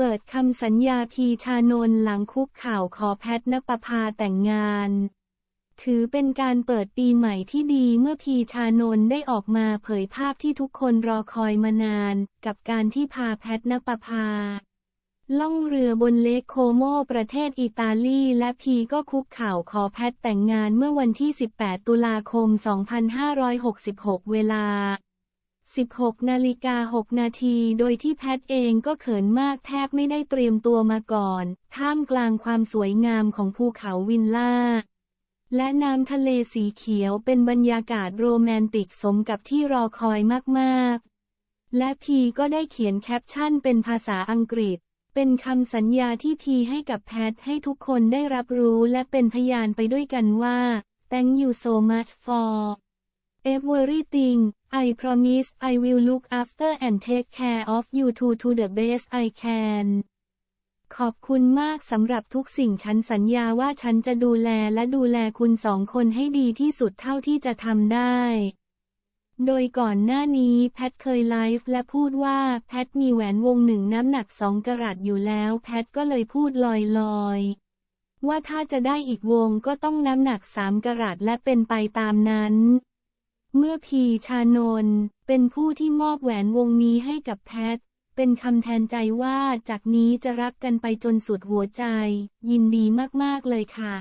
เปิดคำสัญญาพีชานนหลังคุกข่าวขอแพทนปภาแต่งงาน ถือเป็นการเปิดปีใหม่ที่ดีเมื่อพีชานนได้ออกมาเผยภาพที่ทุกคนรอคอยมานาน กับการที่พาแพทนปภา ล่องเรือบนเลคโคโมประเทศอิตาลีและพีก็คุกข่าวขอแพทแต่งงานเมื่อวันที่ 18 ตุลาคม 2566 เวลา 16นาฬิกา6นาที โดยที่แพทเองก็เขินมากแทบไม่ได้เตรียมตัวมาก่อน ท่ามกลางความสวยงามของภูเขาวินล่า และน้ำทะเลสีเขียวเป็นบรรยากาศโรแมนติกสมกับที่รอคอยมากๆ และพีก็ได้เขียนแคปชั่นเป็นภาษาอังกฤษ เป็นคำสัญญาที่พีให้กับแพทให้ทุกคนได้รับรู้และเป็นพยานไปด้วยกันว่า thank you so much for everything I promise I will look after and take care of you to to the best I can ขอบคุณมากสำหรับทุกสิ่งฉันสัญญาว่าฉันจะดูแลและดูแลคุณสองคนให้ดีที่สุดเท่าที่จะทำได้ โดยก่อนหน้านี้แพทเคยไลฟ์และพูดว่าแพทมีแหวนวงหนึ่งน้ำหนักสองกรัตอยู่แล้ว แพทก็เลยพูดลอยๆ ว่าถ้าจะได้อีกวงก็ต้องน้ำหนักสามกรัตและเป็นไปตามนั้น เมื่อพีชานนท์เป็นผู้ที่มอบแหวนวงนี้ให้กับแพท เป็นคำแทนใจว่าจากนี้จะรักกันไปจนสุดหัวใจ ยินดีมากๆเลยค่ะ